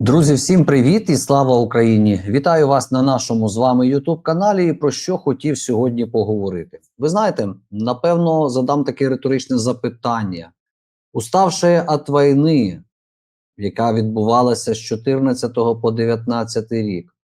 Друзі, всім привіт і слава Україні! Вітаю вас на нашому з вами youtube каналі. І про що хотів сьогодні поговорити. Ви знаєте, напевно, задам таке риторичне запитання. Уставши від війни, яка відбувалася з 14 по 19 рік,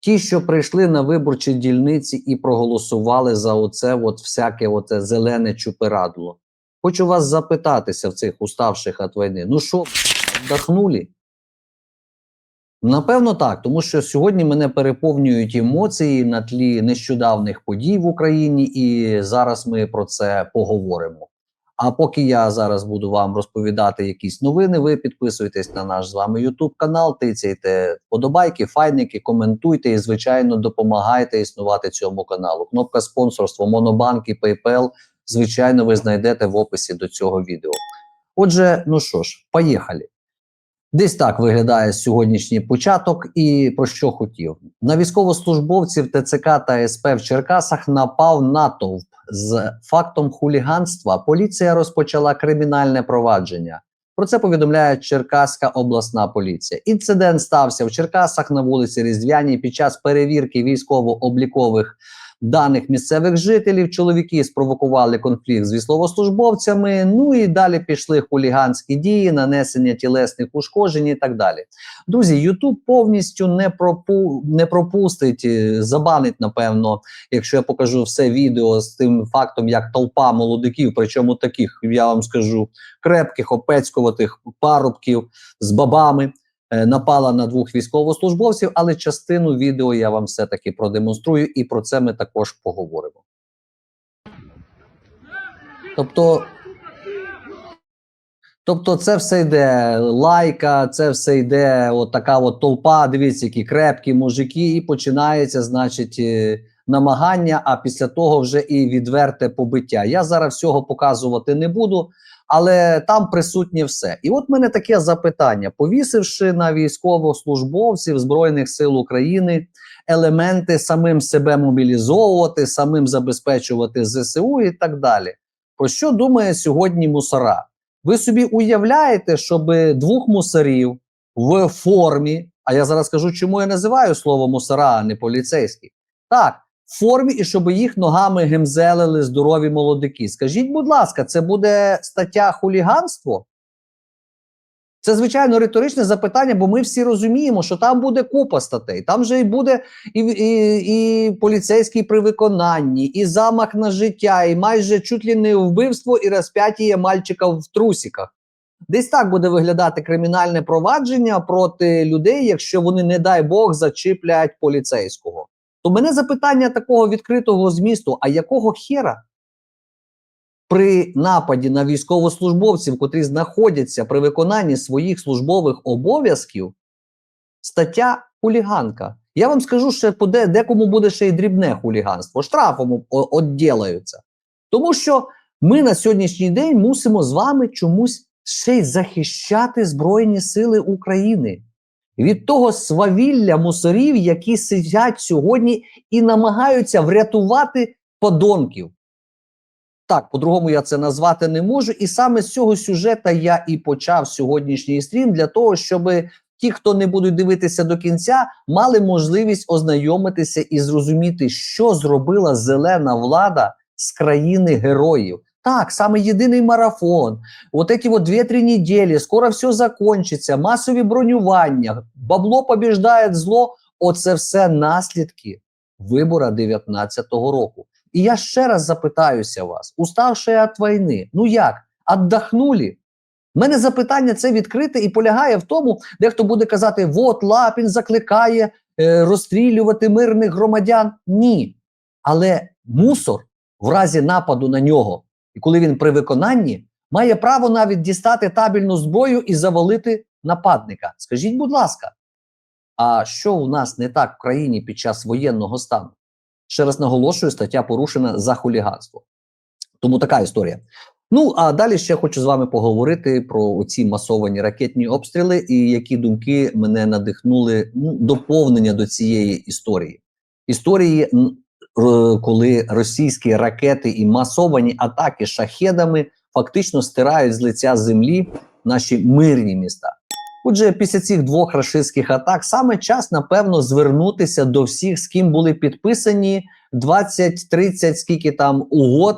ті, що прийшли на виборчі дільниці і проголосували за оце от всяке оце зелене чупирадло. Хочу вас запитатися в цих уставших від війни. Ну що, вдохнули? Напевно, так, тому що сьогодні мене переповнюють емоції на тлі нещодавних подій в Україні, і зараз ми про це поговоримо. А поки я зараз буду вам розповідати якісь новини, ви підписуйтесь на наш з вами YouTube канал, тицяйте вподобайки, файники, коментуйте і, звичайно, допомагайте існувати цьому каналу. Кнопка спонсорства, Монобанк і PayPal, звичайно, ви знайдете в описі до цього відео. Отже, ну що ж, поїхали. Десь так виглядає сьогоднішній початок, і про що хотів на військовослужбовців ТЦК та СП в Черкасах напав натовп з фактом хуліганства. Поліція розпочала кримінальне провадження. Про це повідомляє Черкаська обласна поліція. Інцидент стався в Черкасах на вулиці Різдвяній під час перевірки військово-облікових даних місцевих жителів. Чоловіки спровокували конфлікт з військовослужбовцями. Ну і далі пішли хуліганські дії, нанесення тілесних ушкоджень і так далі. Друзі, Ютуб повністю не пропу не пропустить, е, забанить, напевно, якщо я покажу все відео з тим фактом, як толпа молодиків, причому таких, я вам скажу, крепких, опецькуватих парубків з бабами. Е, Напала на двох військовослужбовців, але частину відео я вам все-таки продемонструю, і про це ми також поговоримо. Тобто, тобто, це все йде лайка, це все йде от така от толпа. Дивіться, які крепкі мужики, і починається, значить, е, намагання. А після того вже і відверте побиття. Я зараз всього показувати не буду, але там присутнє все. І от мене таке запитання: повісивши на військовослужбовців Збройних сил України елементи самим себе мобілізовувати, самим забезпечувати ЗСУ і так далі. Про що думає сьогодні мусора? Ви собі уявляєте, щоб двох мусорів в формі, а я зараз скажу, чому я називаю слово мусора, а не поліцейський. Так, формі, і щоб їх ногами гемзелили здорові молодики. Скажіть, будь ласка, це буде стаття хуліганство? Це звичайно риторичне запитання, бо ми всі розуміємо, що там буде купа статей. Там же і буде і, і, і поліцейський при виконанні, і замах на життя, і майже чуть ли не вбивство і розп'яття мальчика в трусіках. Десь так буде виглядати кримінальне провадження проти людей, якщо вони, не дай Бог, зачіплять поліцейського. То мене запитання такого відкритого змісту: а якого хера? При нападі на військовослужбовців, котрі знаходяться при виконанні своїх службових обов'язків, стаття хуліганка. Я вам скажу, що де, декому буде ще й дрібне хуліганство, штрафом відділаються. Тому що ми на сьогоднішній день мусимо з вами чомусь ще й захищати Збройні Сили України від того свавілля мусорів, які сидять сьогодні і намагаються врятувати подонків. Так, по-другому я це назвати не можу. І саме з цього сюжета я і почав сьогоднішній стрім для того, щоб ті, хто не будуть дивитися до кінця, мали можливість ознайомитися і зрозуміти, що зробила зелена влада з країни героїв. Так, саме єдиний марафон. От ці от 2-3 неділі, скоро все закончиться, масові бронювання, бабло побіждає зло. Оце все наслідки вибора 19-го року. І я ще раз запитаюся вас, уставши від війни, ну як, віддохнули? У мене запитання це відкрите і полягає в тому, дехто буде казати, от Лапін закликає е, розстрілювати мирних громадян. Ні. Але мусор в разі нападу на нього, і коли він при виконанні, має право навіть дістати табельну зброю і завалити нападника. Скажіть, будь ласка, а що у нас не так в країні під час воєнного стану? Ще раз наголошую, стаття порушена за хуліганство. Тому така історія. Ну а далі ще хочу з вами поговорити про ці масовані ракетні обстріли і які думки мене надихнули ну, доповнення до цієї історії. Історії, коли російські ракети і масовані атаки шахедами фактично стирають з лиця землі наші мирні міста. Отже, після цих двох рашистських атак саме час, напевно, звернутися до всіх, з ким були підписані 20-30 скільки там угод,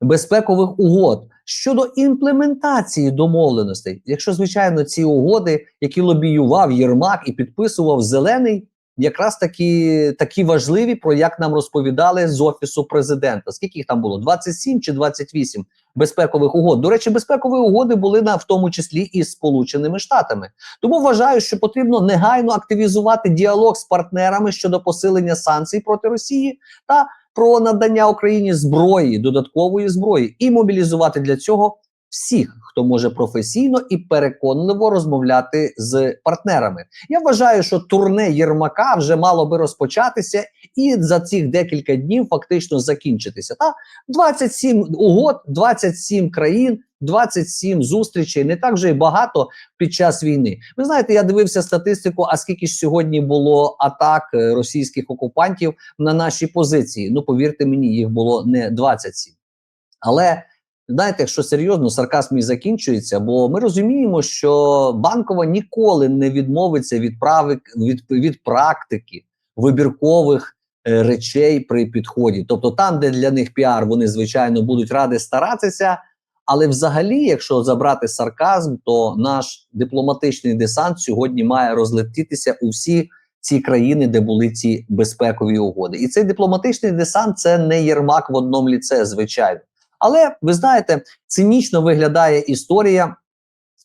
безпекових угод щодо імплементації домовленостей. Якщо, звичайно, ці угоди, які лобіював Єрмак і підписував Зелений, якраз такі, такі важливі, про як нам розповідали з офісу президента. Скільки їх там було? 27 чи 28 безпекових угод. До речі, безпекові угоди були на в тому числі і з Сполученими Штатами. Тому вважаю, що потрібно негайно активізувати діалог з партнерами щодо посилення санкцій проти Росії та про надання Україні зброї, додаткової зброї, і мобілізувати для цього всіх, хто може професійно і переконливо розмовляти з партнерами. Я вважаю, що турне Єрмака вже мало би розпочатися і за цих декілька днів фактично закінчитися. Та 27 угод, 27 країн. 27 зустрічей не так вже й багато під час війни. Ви знаєте, я дивився статистику. А скільки ж сьогодні було атак е, російських окупантів на наші позиції? Ну повірте мені, їх було не 27. Але знаєте, якщо серйозно, сарказм і закінчується, бо ми розуміємо, що банкова ніколи не відмовиться від правик від, від практики вибіркових е, речей при підході. Тобто, там, де для них піар, вони звичайно будуть ради старатися. Але взагалі, якщо забрати сарказм, то наш дипломатичний десант сьогодні має розлетітися у всі ці країни, де були ці безпекові угоди. І цей дипломатичний десант це не Єрмак в одному ліце, звичайно. Але ви знаєте, цинічно виглядає історія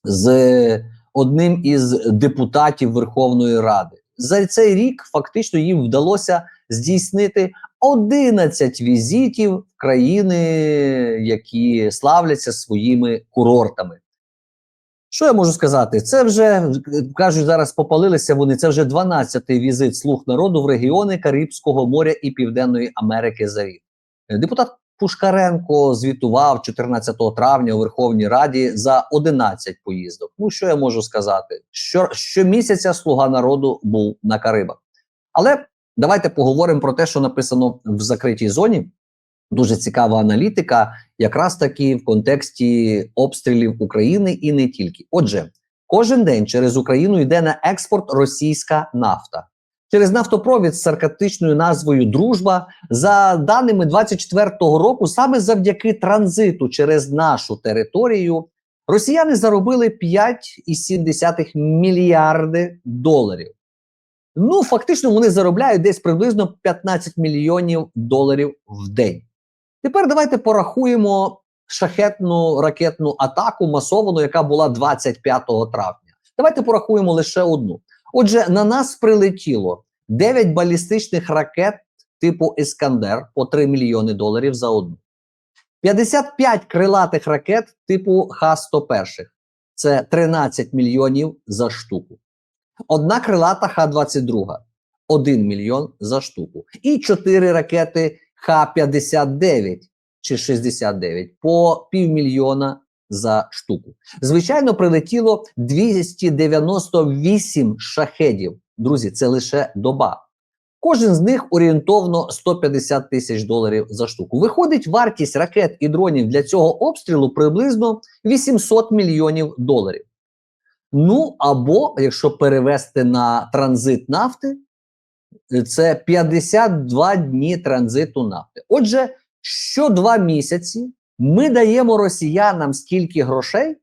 з одним із депутатів Верховної Ради. За цей рік фактично їм вдалося здійснити 11 візитів в країни, які славляться своїми курортами. Що я можу сказати? Це вже кажуть, зараз попалилися вони. Це вже 12-й візит слуг народу в регіони Карибського моря і Південної Америки за рік. Депутат Пушкаренко звітував 14 травня у Верховній Раді за 11 поїздок. Ну що я можу сказати? Що щомісяця слуга народу був на Карибах. Але давайте поговоримо про те, що написано в закритій зоні. Дуже цікава аналітика, якраз таки в контексті обстрілів України і не тільки. Отже, кожен день через Україну йде на експорт російська нафта. Через нафтопровід з саркастичною назвою Дружба за даними 24-го року, саме завдяки транзиту через нашу територію, росіяни заробили 5,7 мільярди доларів. Ну, фактично, вони заробляють десь приблизно 15 мільйонів доларів в день. Тепер давайте порахуємо шахетну ракетну атаку масовану, яка була 25 травня. Давайте порахуємо лише одну. Отже, на нас прилетіло 9 балістичних ракет типу Іскандер по 3 мільйони доларів за одну. 55 крилатих ракет типу Х-101. Це 13 мільйонів за штуку. Одна крилата Х-22 1 мільйон за штуку. І 4 ракети Х-59 чи 69 по півмільйона за штуку. Звичайно, прилетіло 298 шахедів. Друзі, це лише доба. Кожен з них орієнтовно 150 тисяч доларів за штуку. Виходить, вартість ракет і дронів для цього обстрілу приблизно 800 мільйонів доларів. Ну або якщо перевести на транзит нафти, це 52 дні транзиту нафти. Отже, що два місяці ми даємо росіянам стільки грошей,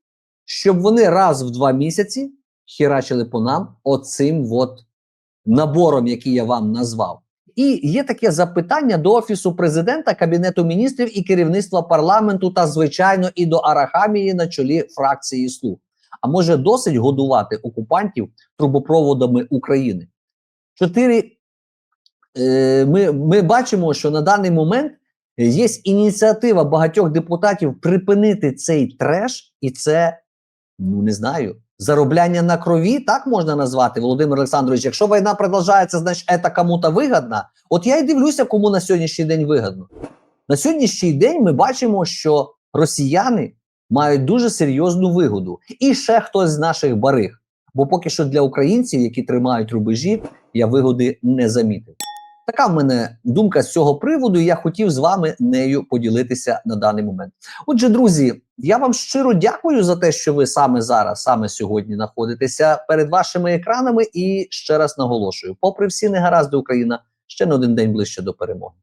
щоб вони раз в два місяці хірачили по нам оцим от набором, який я вам назвав. І є таке запитання до офісу президента, кабінету міністрів і керівництва парламенту, та звичайно, і до Арахамії на чолі фракції слуг. А може досить годувати окупантів трубопроводами України? Чотири е, ми, ми бачимо, що на даний момент є ініціатива багатьох депутатів припинити цей треш, і це ну не знаю. Заробляння на крові, так можна назвати, Володимир Олександрович. Якщо війна продовжується, значить це кому-то вигідно. От я й дивлюся, кому на сьогоднішній день вигідно. На сьогоднішній день ми бачимо, що росіяни мають дуже серйозну вигоду. І ще хтось з наших бариг. Бо поки що для українців, які тримають рубежі, я вигоди не замітив. Така в мене думка з цього приводу, і я хотів з вами нею поділитися на даний момент. Отже, друзі, я вам щиро дякую за те, що ви саме зараз, саме сьогодні, знаходитеся перед вашими екранами. І ще раз наголошую: попри всі негаразди, Україна ще на один день ближче до перемоги.